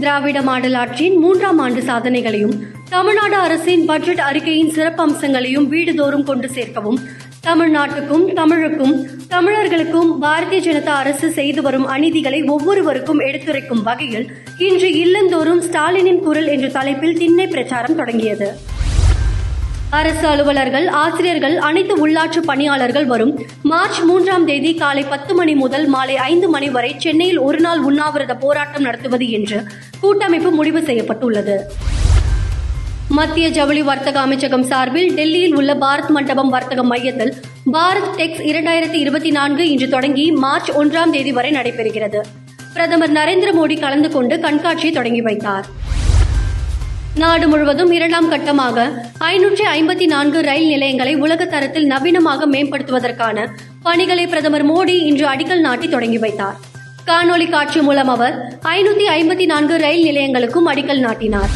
திராவிட model ஆட்சியின் மூன்றாம் ஆண்டு சாதனைகளையும் தமிழ்நாடு அரசின் பட்ஜெட் அறிக்கையின் சிறப்பம்சங்களையும் வீடுதோறும் கொண்டு சேர்க்கவும் தமிழ்நாட்டுக்கும் தமிழுக்கும் தமிழர்களுக்கும் பாரதிய ஜனதா அரசு செய்து வரும் அநீதிகளை ஒவ்வொருவருக்கும் எடுத்துரைக்கும் வகையில் இன்று இல்லந்தோறும் ஸ்டாலினின் குரல் என்ற தலைப்பில் திண்ணை பிரச்சாரம் தொடங்கியது. அரசு அலுவலர்கள் ஆசிரியர்கள் அனைத்து உள்ளாட்சி பணியாளர்கள் வரும் மார்ச் மூன்றாம் தேதி காலை பத்து மணி முதல் மாலை ஐந்து மணி வரை சென்னையில் ஒருநாள் உண்ணாவிரத போராட்டம் நடத்துவது என்று கூட்டமைப்பு முடிவு செய்யப்பட்டுள்ளது. மத்திய ஜவுளி வர்த்தக அமைச்சகம் சார்பில் டெல்லியில் உள்ள பாரத் மண்டபம் வர்த்தக மையத்தில் பாரத் டெக்ஸ் இரண்டாயிரத்தி இருபத்தி நான்கு இன்று தொடங்கி மார்ச் ஒன்றாம் தேதி வரை நடைபெறுகிறது. பிரதமர் நரேந்திர மோடி கலந்து கொண்டு கண்காட்சியை தொடங்கி வைத்தார். நாடு முழுவதும் இரண்டாம் கட்டமாக ஐநூற்றி ஐம்பத்தி நான்கு ரயில் நிலையங்களை உலக தரத்தில் நவீனமாக மேம்படுத்துவதற்கான பணிகளை பிரதமர் மோடி இன்று அடிக்கல் நாட்டி தொடங்கி வைத்தார். காணொலி காட்சி மூலம் அவர் ஐநூத்தி ஐம்பத்தி நான்கு ரயில் நிலையங்களுக்கும் அடிக்கல் நாட்டினார்.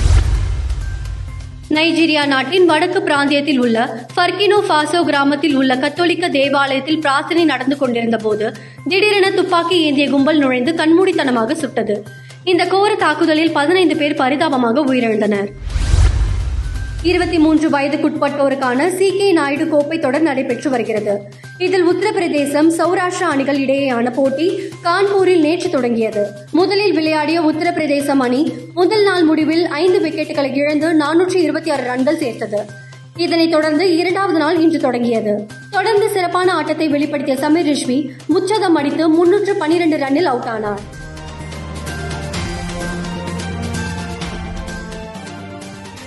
நைஜீரியா நாட்டின் வடக்கு பிராந்தியத்தில் உள்ள ஃபர்கினோ ஃபாசோ கிராமத்தில் உள்ள கத்தோலிக்க தேவாலயத்தில் பிரார்த்தனை நடந்து கொண்டிருந்த போது திடீரென துப்பாக்கி ஏந்திய கும்பல் நுழைந்து கண்மூடித்தனமாக சுட்டது. இந்த கோர தாக்குதலில் பதினைந்து பேர் பரிதாபமாக உயிரிழந்தனர். இருபத்தி மூன்று வயதுக்குட்பட்டோருக்கான சி கே நாயுடு கோப்பை தொடர் நடைபெற்று வருகிறது. இதில் உத்தரப்பிரதேசம் சௌராஷ்டிரா அணிகள் இடையேயான போட்டி கான்பூரில் நேற்று தொடங்கியது. முதலில் விளையாடிய உத்தரப்பிரதேசம் அணி முதல் நாள் முடிவில் ஐந்து விக்கெட்டுகளை இழந்து நானூற்றி இருபத்தி ஆறு ரன்கள் சேர்த்தது. இதனைத் தொடர்ந்து இரண்டாவது நாள் இன்று தொடங்கியது. தொடர்ந்து சிறப்பான ஆட்டத்தை வெளிப்படுத்திய சமீர் ரிஷ்வி முச்சதம் அடித்து முன்னூற்று பனிரெண்டு ரன்னில் அவுட் ஆனார்